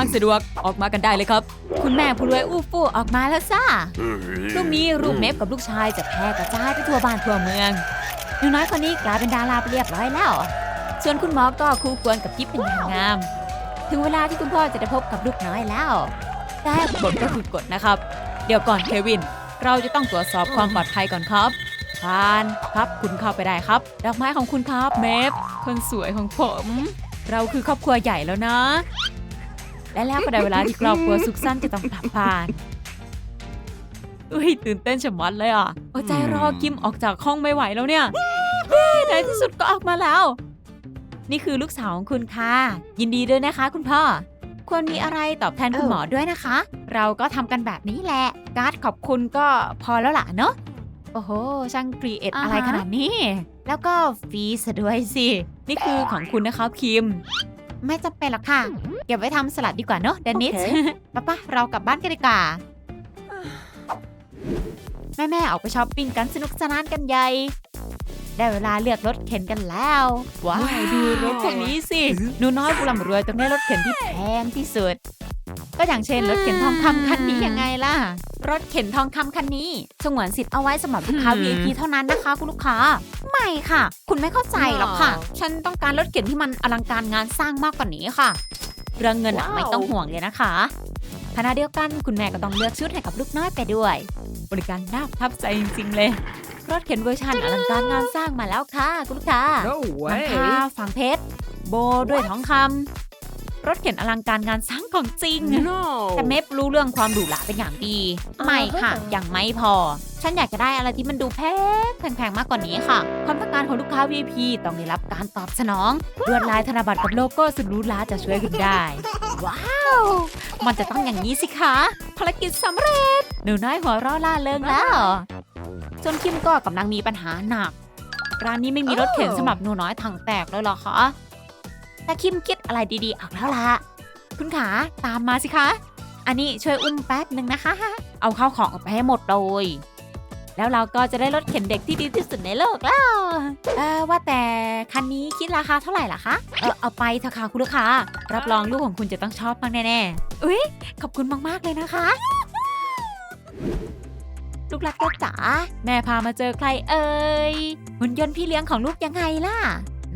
างสะดวกออกมากันได้เลยครับ คุณแม่ผู้รวยอู้ฟู่ออกมาแล้วซ่าพรุ่งนี้รูปเมฟกับลูกชายจะแพร่กระจายไปทั่วบ้านทั่วเมืองหนูน้อยคนนี้กลายเป็นดาราไปเรียบร้อยแล้ว ส่วนคุณหมอก็คู่ควรกับทิพย์เป็นนางงาม ถึงเวลาที่คุณพ่อจะได้พบกับลูกน้อยแล้ว แต่กฎก็คือกฎนะครับ เดี๋ยวก่อนเควิน เราจะต้องตรวจสอบความปลอดภัยก่อนครับทานครับคุณเข้าไปได้ครับ ดอกไม้ของคุณครับเมฟคนสวยของผม เราคือครอบครัวใหญ่แล้วนะ และแล้วก็ได้เวลาที่ครอบครัวสุขสันต์จะต้องกลับบ้านอุ้ยตื่นเต้นชะมัดเลยอะอใจรอกิมออกจากห้องไม่ไหวแล้วเนี่ยเฮ้ยในที่สุดก็ออกมาแล้ว นี่คือลูกสาวของคุณค่ะ ยินดีด้วยนะคะ คุณพ่อ ควรมีอะไรตอบแทนคุณหมอด้วยนะคะ เราก็ทำกันแบบนี้แหละ การ์ดขอบคุณก็พอแล้วล่ะเนาะโอ้โห ช่างครีเอทอะอะไรขนาดนี้ แล้วก็ฟรีซะด้วยสิ นี่คือของคุณนะครับคิม ไม่จำเป็นหรอกค่ะ เก็บไว้ทำสลัดดีกว่าเนาะเดนิสโอเคป้าป้าเรากลับบ้านกันดีกว่า แม่แม่ๆออกไปช้อปปิ้งกันสนุกสนานกันใหญ่ ได้เวลาเลือกรถเข็นกันแล้ว ว้าวดูรถคันนี้สิหนูน้อยผู้ร่ำรวยต้องได้รถเข็นที่แพงที่สุด ก็อย่างเช่นรถเข็นทองคำคันนี้ยังไงล่ะ รถเข็นทองคำคันนี้สงวนสิทธิ์เอาไว้สำหรับลูกค้า hmm. VIP เท่านั้นนะคะ คุณลูกค้า ไม่ค่ะ คุณไม่เข้าใจหรอกค่ะ ฉันต้องการรถเข็นที่มันอลังการงานสร้างมากกว่านี้ค่ะ เรื่องเงินอะว้าวไม่ต้องห่วงเลยนะคะขณะเดียวกันคุณแม่ก็ต้องเลือกชุดให้กับลูกน้อยไปด้วย บริการน่าประทับใจจริงๆเลย รถเข็นเวอร์ชันอลังการงานสร้างมาแล้วค่ะ คุณลูกค้า No หลัง way. คาฝังเพชร โบด้วยทองคำ รถเข็นอลังการงานสร้างของจริง No. แต่เมฟรู้เรื่องความหรูหราเป็นอย่างดี ไม่ค่ะอ่าฮะยังไม่พอ ฉันอยากจะได้อะไรที่มันดูแพงแพงๆมากกว่านี้ค่ะ ความต้องการของลูกค้า VIP ต้องได้รับการตอบสนองลวดลายธนบัตรกับโลโก้สุดหรูหราจะช่วยคุณได้ ว้าว มันจะต้องอย่างนี้สิคะ ภารกิจสำเร็จ หนูน้อยหัวเร่อล่าเริงแล้วจนคิมก็กำลังมีปัญหาหนัก ร้านนี้ไม่มีรถเข็นสำหรับหนูน้อยถังแตกเลยเหรอคะ ต่คิมคิดอะไรดีๆออกแล้วล่ะ คุณขาตามมาสิคะ อันนี้ช่วยอุ้มแป๊บหนึ่งนะคะ เอาข้าวของออกไปให้หมดเลย แล้วเราก็จะได้รถเข็นเด็กที่ดีที่สุดในโลกแล้ว เออว่าแต่คันนี้คิดราคาเท่าไหร่ล่ะคะ เออเอาไปเถอะค่ะคุณลูกค้า รับรองลูกของคุณจะต้องชอบมากแน่ๆ อุ้ยขอบคุณมากๆเลยนะคะ ลูกรักก็จ๋าแม่พามาเจอใครเอ่ยหุ่นยนต์พี่เลี้ยงของลูกยังไงล่ะ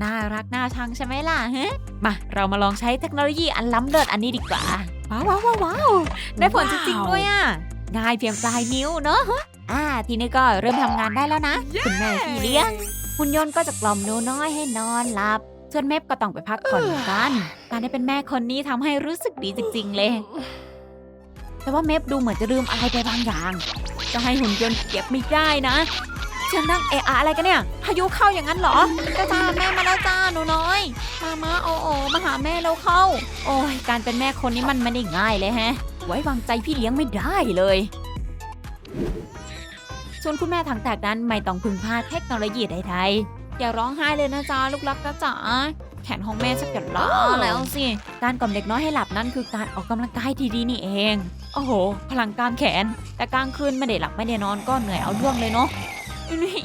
น่ารักน่าชังใช่ไหมล่ะฮะมาเรามาลองใช้เทคโนโลยีอันล้ำเลิศอันนี้ดีกว่าว้าวว้าวว้าวว้าวได้ผลจริงๆด้วยอะง่ายเพียงปลายนิ้วเนอะอ่าทีนี้ก็เริ่มทำงานได้แล้วนะ คุณแม่พี่เลี้ยงหุ่นยนต์ก็จะกล่อมหนูน้อยให้นอนหลับ ส่วนเมฟก็ต้องไปพักผ่อนกันการได้เป็นแม่คนนี้ทำให้รู้สึกดีจริง ๆ เลยแต่ว่าเมฟดูเหมือนจะลืมอะไรไปบางอย่าง จะให้หุ่นยนต์เก็บไม่ได้นะ เชียงนั่งเอะอะอะไรกันเนี่ย พายุเข้าอย่างนั้นเหรอจ้าจ้าแม่มาแล้วจ้าหนูน้อย มามาโอโอมาหาแม่เราเข้า โอ้ยการเป็นแม่คนนี้มันไม่ได้ง่ายเลยแฮะ ไว้วางใจพี่เลี้ยงไม่ได้เลยส่วนคุณแม่ทางแตกนั้นไม่ต้องพึ่งพาเทคโนโลยีใดๆอย่าร้องไห้เลยนะจ๊ะลูกรักนะจ๊ะแขนของแม่สักจะล้าแล้วสิการกล่อมเด็กน้อยให้หลับนั่นคือการออกกำลังกายที่ดีนี่เอง โอ้โห พลังกล้ามแขน แต่กลางคืนไม่ได้หลับไม่ได้นอนก็เหนื่อยเอาเรื่องเลยเนาะ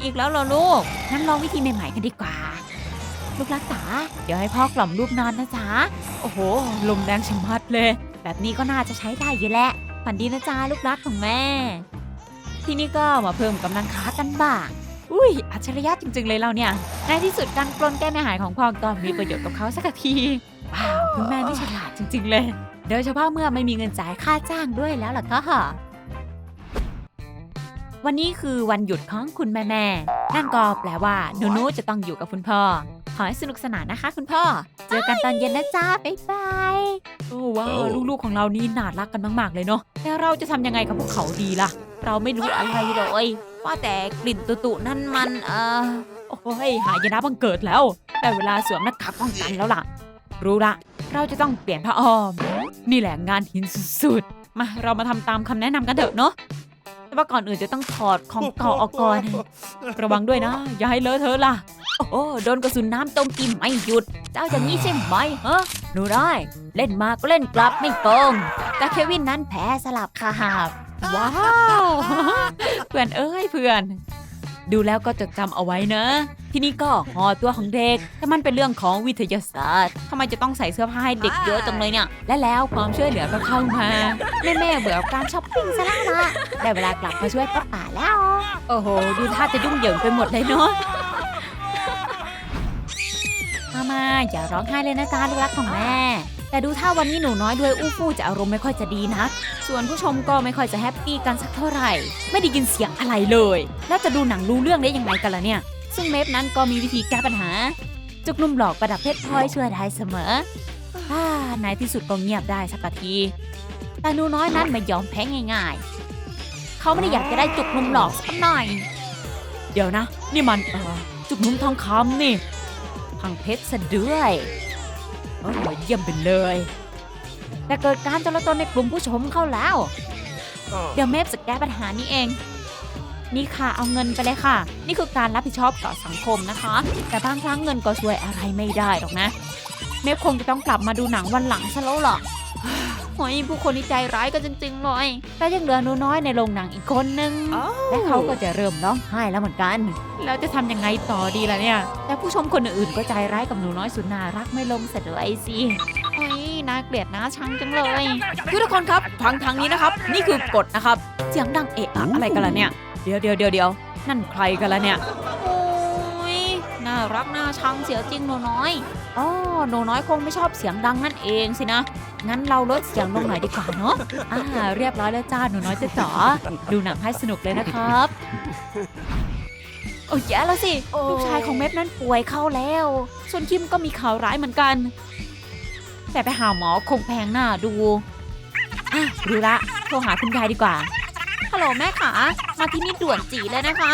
อีกแล้วเหรอลูกงั้นลองวิธีใหม่ๆกันดีกว่า ลูกรักจ๋าเดี๋ยวให้พ่อกล่อมลูกนอนนะจ๊ะ โอ้โห ลมแรงชะมัดเลย แบบนี้ก็น่าจะใช้ได้อยู่แหละ ฝันดีนะจ๊ะลูกรักของแม่ ที่นี้ก็มาเพิ่มกำลังขากันบ้างอุ้ย อัจฉริยะจริง ๆ เลยเราเนี่ย ในที่สุดการกลนแก้ไม่หายของพ่อก็มีประโยชน์กับเขาสักที ว้าว คุณแม่นี่ฉลาดจริง ๆ เลย โดยเฉพาะเมื่อไม่มีเงินจ่ายค่าจ้างด้วยแล้วล่ะก็ วันนี้คือวันหยุดของคุณแม่แม่ๆนั่นก็แปลว่าหนูๆจะต้องอยู่กับคุณพ่อ ขอให้สนุกสนานนะคะ คุณพ่อ เจอกันตอนเย็นนะจ้าบ๊ายบายโอ้ว้าวโอ้ลูกๆของเรานี่น่ารักกันมาก ๆ เลยเนาะแต่เราจะทำยังไงกับพวกเขาดีล่ะ เราไม่รู้อะไรเลยว่าแต่กลิ่นตุตุนั่นมันเออโอ้ยหายนะบังเกิดแล้วแต่เวลาสวมหน้ากากป้องกันแล้วล่ะ รู้ละ เราจะต้องเปลี่ยนผ้าอ้อม นี่แหละงานหินสุดๆ มาเรามาทำตามคำแนะนำกันเถอะเนาะ แต่ว่าก่อนอื่นจะต้องถอดของเก่าออกก่อน ระวังด้วยนะ อย่าให้เลอะเทอะล่ะ โอ้โหโดนกระสุนน้ำโจมตีไม่หยุด เจ้าอย่างนี้ใช่ไหมฮะหนูได้เล่นมาก็เล่นกลับไม่โกงแต่เควินนั้นแพ้สลับค่ะว้าว เพื่อนเอ้ยเพื่อน ดูแล้วก็จดจำเอาไว้นะ ทีนี้ก็ห่อตัวของเด็กแต่มันเป็นเรื่องของวิทยาศาสตร์ทำไมจะต้องใส่เสื้อผ้าให้เด็กเยอะจังเลยเนี่ย และแล้วความช่วยเหลือก็เข้ามาแม่แม่เบื่อการช้อปปิ้งซะแล้วละได้เวลากลับมาช่วยป้าป่าแล้ว โอ้โห ดูท่าจะยุ่งเหยิงไปหมดเลยเนาะมามาอย่าร้องไห้เลยนะจ๊ะลูกรักของแม่ แต่ดูท่าวันนี้หนูน้อยด้วยอู้ฟู่จะอารมณ์ไม่ค่อยจะดีนักส่วนผู้ชมก็ไม่ค่อยจะแฮปปี้กันสักเท่าไหร่ ไม่ได้ยินเสียงอะไรเลย แล้วจะดูหนังรู้เรื่องได้ยังไงกันล่ะเนี่ย ซึ่งเมฟนั้นก็มีวิธีแก้ปัญหา จุกนุ่มหลอกประดับเพชรพลอยช่วยได้เสมออ่าในที่สุดก็เงียบได้สักที แต่หนูน้อยนั้นไม่ยอมแพ้ง่ายๆ เขาไม่ได้อยากจะได้จุกนุ่มหลอกสักหน่อย เดี๋ยวนะ นี่มันเออจุกนุ่มทองคำนี่พังเพชรซะด้วย โอ้โหเยี่ยมไปเลย แต่เกิดการจลาจลในกลุ่มผู้ชมเข้าแล้ว เดี๋ยวเมฟจะแก้ปัญหานี้เอง นี่ค่ะเอาเงินไปเลยค่ะ นี่คือการรับผิดชอบต่อสังคมนะคะ แต่บางครั้งเงินก็ช่วยอะไรไม่ได้หรอกนะ เมฟคงจะต้องกลับมาดูหนังวันหลังซะแล้วล่ะ โอ้ยผู้คนที่ใจร้ายก็จริงๆเลยแต่ยังเหลือหนูน้อยในโรงหนังอีกคนนึง และเขาก็จะเริ่มร้องไห้แล้วเหมือนกัน แล้วจะทำยังไงต่อดีล่ะเนี่ย แต่ผู้ชมคนอื่นๆก็ใจร้ายกับหนูน้อยสุดน่ารักไม่ลงเสยด้วยสิโอ้ยน่าเกลียดน่าชังจังเลยคือทุกคนครับฟังทางนี้นะครับ นี่คือกฎนะครับ เสียงดังเอะอะอะไรกันล่ะเนี่ย เดี๋ยวเดี๋ยวเดี๋ยวเดี๋ยวนั่นใครกันล่ะเนี่ยโอ้ยน่า รักน่าชังเสียจริงหนูน้อยอ๋อหนูน้อยคงไม่ชอบเสียงดังนั่นเองสินะ งั้นเราลดเสียงลงหน่อยดีกว่าเนาะอ่าเรียบร้อยแล้วจ้าหนูน้อยจะจ๋อดูหนังให้สนุกเลยนะครับโอ้ยแย่แล้วสิลูกชายของเม็ดนั้นป่วยเข้าแล้ว ส่วนคิมก็มีข่าวร้ายเหมือนกัน แต่ไปหาหมอคงแพงหน้าดูอะรู้ละโทรหาคุณยายดีกว่าฮัลโหลแม่ขามาที่นี่ด่วนจีเลยนะคะ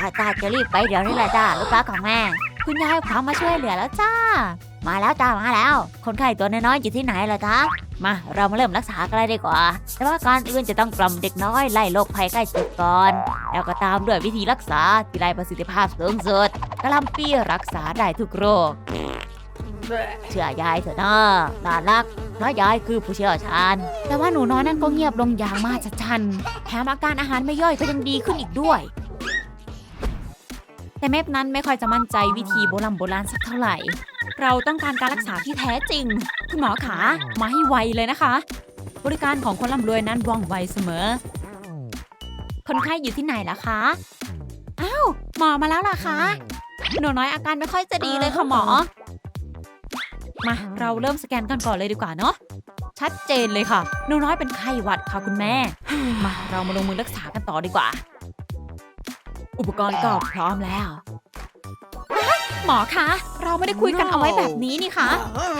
จ้าจ้าจะรีบไปเดี๋ยวนี้แหละจ้าลูกรักของแม่ คุณยายพร้อมมาช่วยเหลือแล้วจ้า มาแล้วจ้ามาแล้ว คนไข้ตัวน้อยๆอยู่ที่ไหนล่ะจ๊ะมาเรามาเริ่มรักษากันเลยดีกว่า แต่ว่าก่อนอื่นจะต้องกล่อมเด็กน้อยไล่โรคภัยใกล้เจ็บก่อน แล้วก็ตามด้วยวิธีรักษาที่ได้ประสิทธิภาพสูงสุดกระลำปีรักษาได้ทุกโรค เชื่อยายเถอะนะน่ารักเพราะยายคือผู้เชี่ยวชาญ แต่ว่าหนูน้อยนั่นก็เงียบลงอย่างมากชัน แถมอาการอาหารไม่ย่อยก็ยังดีขึ้นอีกด้วย แต่เมฟนั้นไม่ค่อยจะมั่นใจวิธีโบราณโบราณสักเท่าไหร่ เราต้องการการรักษาที่แท้จริง คุณหมอขามาให้ไวเลยนะคะ บริการของคนร่ำรวยนั้นว่องไวเสมอ คนไข้อยู่ที่ไหนล่ะคะ อ้าวหมอมาแล้วล่ะคะหนูน้อยอาการไม่ค่อยจะดีเลยค่ะหมอ มาเราเริ่มสแกนกันก่อนเลยดีกว่าเนาะชัดเจนเลยค่ะหนูน้อยเป็นไข้หวัดค่ะคุณแม่ มาเรามาลงมือรักษากันต่อดีกว่า อุปกรณ์ก็พร้อมแล้ว หมอคะ เราไม่ได้คุยกันเอาไว้แบบนี้นี่คะ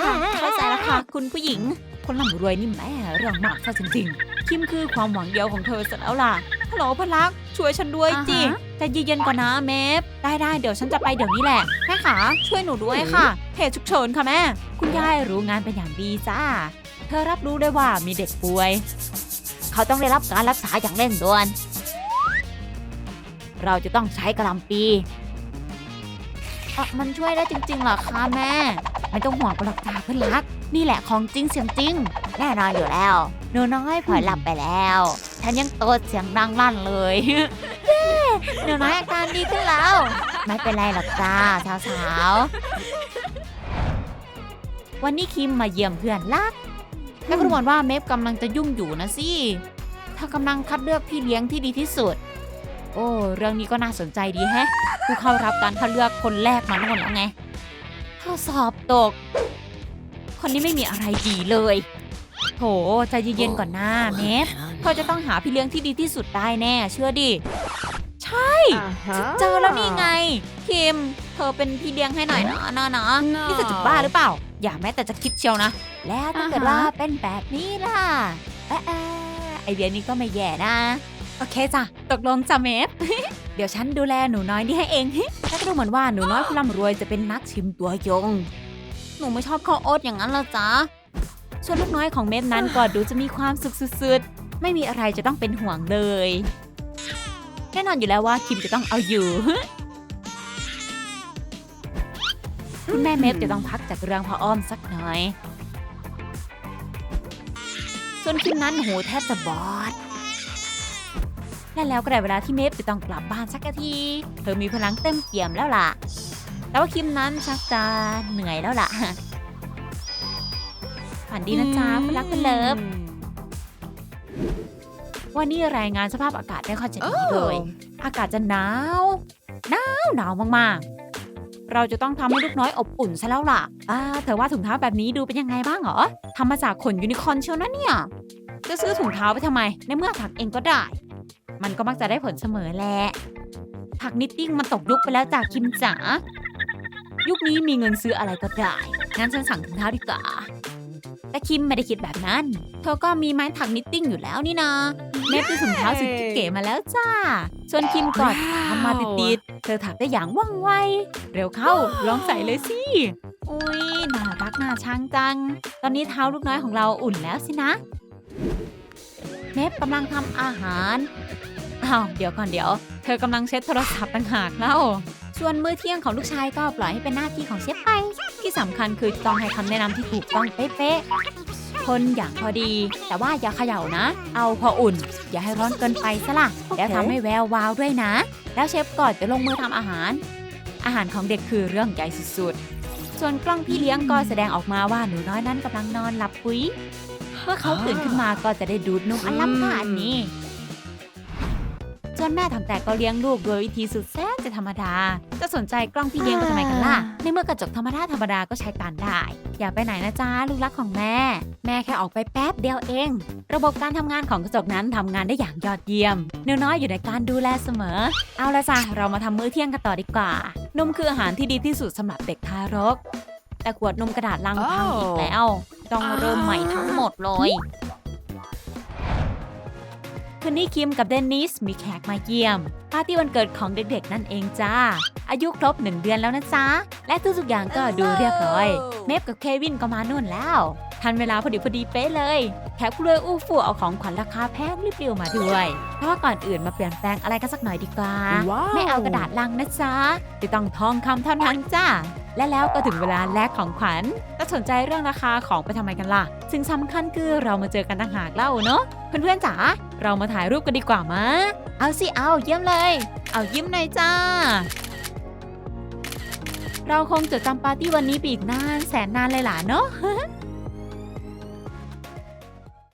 ค่ะเข้าใจแล้วค่ะ คุณผู้หญิง คนร่ำรวยนี่แม่เรื่องมากซะจริงๆ คิมคือความหวังเดียวของเธอเสร็จแล้วล่ะฮัลโหลพลักช่วยฉันด้วยจิแต่เย็นๆก่อนนะเมฟได้ได้เดี๋ยวฉันจะไปเดี๋ยวนี้แหละแม่ขาช่วยหนูด้วยค่ะเหตุฉุกเฉินค่ะแม่ คุณยายรู้งานเป็นอย่างดีจ้า เธอรับรู้ได้ว่ามีเด็กป่วย เขาต้องได้รับการรักษาอย่างเร่งด่วน เราจะต้องใช้กระลำปีเอ่อมันช่วยได้จริงๆเหรอคะแม่ ไม่ต้องห่วงปลอกตาเพื่อนรัก นี่แหละของจริงเสียงจริง แน่นอนอยู่แล้วหนูน้อยพลอยหลับไปแล้ว ฉันยังโตดเสียงดังลั่นเลยเย้หนูน้อยอาการดีขึ้นแล้ว ไม่เป็นไรหรอกจ้าสาวๆ วันนี้คิมมาเยี่ยมเพื่อนรักแต่ก็ดูเหมือนว่าเมฟกำลังจะยุ่งอยู่นะสิเธอกำลังคัดเลือกพี่เลี้ยงที่ดีที่สุด โอ้เรื่องนี้ก็น่าสนใจดีแฮะผู้เข้ารับการคัดเลือกคนแรกมาทั้งหมดแล้วไงเธอสอบตก คนนี้ไม่มีอะไรดีเลย โถใจเย็นๆก่อนนะเมฟเธอจะต้องหาพี่เลี้ยงที่ดีที่สุดได้แน่ เชื่อดิ ใช่เจอแล้วนี่ไงคิมเธอเป็นพี่เลี้ยงให้หน่อยนะนะนะนี่เธอจะบ้าหรือเปล่า อย่าแม้แต่จะคิดเชียวนะ แล้วถ้าเกิดว่าเป็นแบบนี้ล่ะเอ๊ะเอ๊ะไอเดียนี้ก็ไม่แย่นะ โอเคจ้ะ ตกลงจ้ะเมฟ เดี๋ยวฉันดูแลหนูน้อยนี่ให้เองแล้วก็ดูเหมือนว่าหนูน้อยผู้ร่ำรวยจะเป็นนักชิมตัวยง หนูไม่ชอบข้าวโอ๊ตอย่างนั้นละจ๊ะส่วนลูกน้อยของเมฟนั้นก็ดูจะมีความสุขสุดๆ ไม่มีอะไรจะต้องเป็นห่วงเลย แน่นอนอยู่แล้วว่าคิมจะต้องเอาอยู่ คุณแม่เมฟจะต้องพักจากเรื่องพ่ออ้อมสักหน่อย ส่วนคิมนั้นหูแทบจะบอด และแล้วก็ได้เวลาที่เมฟจะต้องกลับบ้านสักที เธอมีพลังเต็มเปี่ยมแล้วล่ะ แต่ว่าคิมนั้นชักจะเหนื่อยแล้วล่ะ ฝันดีนะจ๊ะคุณรักคุณเลิฟ วันนี้รายงานสภาพอากาศไม่ค่อยจะดีเลย อากาศจะหนาว หนาวหนาวมากๆ เราจะต้องทำให้ลูกน้อยอบอุ่นซะแล้วล่ะอ่าเธอว่าถุงเท้าแบบนี้ดูเป็นยังไงบ้างเหรอทำมาจากขนยูนิคอร์นเชียวนะเนี่ย จะซื้อถุงเท้าไปทำไม ในเมื่อถักเองก็ได้ มันก็มักจะได้ผลเสมอแหละถักนิตติ้งมันตกยุคไปแล้วจากคิมจ๋า ยุคนี้มีเงินซื้ออะไรก็ได้ งั้นฉันสั่งถุงเท้าดีกว่า แต่คิมไม่ได้คิดแบบนั้น เธอก็มีไม้ถักนิตติ้งอยู่แล้วนี่นะเมฟได้ถุงเท้าสุดเก๋มาแล้วจ้า ส่วนคิมกอดทำมาติดๆ เธอถักได้อย่างว่องไว เร็วเข้า ลองใส่เลยสิ อุ้ยน่ารักน่าชังจัง ตอนนี้เท้าลูกน้อยของเราอุ่นแล้วสินะเมฟกำลังทำอาหาร อ้าวเดี๋ยวก่อนเดี๋ยว เธอกำลังเช็ดโทรศัพท์ต่างหากแล้วส่วนมื้อเที่ยงของลูกชายก็ปล่อยให้เป็นหน้าที่ของเชฟไป ที่สำคัญคือต้องให้คำแนะนำที่ถูกต้องเป๊ะๆคนอย่างพอดี แต่ว่าอย่าเขย่านะ เอาพออุ่น อย่าให้ร้อนเกินไปซะล่ะ แล้วทำให้แวววาวด้วยนะ แล้วเชฟก่อนจะลงมือทำอาหาร อาหารของเด็กคือเรื่องใหญ่สุดๆ ส่วนกล้องพี่เลี้ยงก็แสดงออกมาว่าหนูน้อยนั้นกำลังนอนหลับปุ๋ยเมื่อเขาตื่นขึ้นมาก็จะได้ดูดนมอันล้ำค่าอันนี้ ส่วนแม่ทำแต่ก็เลี้ยงลูกโดยวิธีสุดแสนจะธรรมดา จะสนใจกล้องพี่เลี้ยงไปทำไมกันล่ะ ในเมื่อกระจกธรรมดาธรรมดาก็ใช้การได้ อย่าไปไหนนะจ๊ะลูกรักของแม่ แม่แค่ออกไปแป๊บเดียวเอง ระบบการทำงานของกระจกนั้นทำงานได้อย่างยอดเยี่ยมเนื้อน้อยอยู่ในการดูแลเสมอ เอาละจ้ะเรามาทำมื้อเที่ยงกันต่อดีกว่า นมคืออาหารที่ดีที่สุดสำหรับเด็กทารก แต่ขวดนมกระดาษลังพังอีกแล้ว ต้องเริ่มใหม่ทั้งหมดเลย คืนนี้คิมกับเดนนิสมีแขกมาเยี่ยม ปาร์ตี้วันเกิดของเด็กๆนั่นเองจ้า อายุครบหนึ่งเดือนแล้วนะจ๊ะ และทุกๆอย่างก็ดูเรียบร้อย เมฟกับเควินก็มานู่นแล้ว ทันเวลาพอดีพอดีเป๊ะเลย แขกผู้รวยอู้ฟู่เอาของขวัญราคาแพงรีบเรียวมาด้วยเพราะว่าก่อนอื่นมาเปลี่ยนแปลงอะไรกันสักหน่อยดีกว่าว้าวไม่เอากระดาษลังนะจ๊ะจะต้องทองคำเท่านั้นจ้า และแล้วก็ถึงเวลาแลกของขวัญถ้าสนใจเรื่องราคาของไปทำไมกันล่ะ สิ่งสำคัญคือเรามาเจอกันต่างหากเล่าเนาะเพื่อนๆจ๋าเรามาถ่ายรูปกันดีกว่ามะเอาสิเอาเยี่ยมเลย เอายิ้มหน่อยจ้า เราคงจดจำปาร์ตี้วันนี้ไปอีกนานแสนนานเลยล่ะเนาะ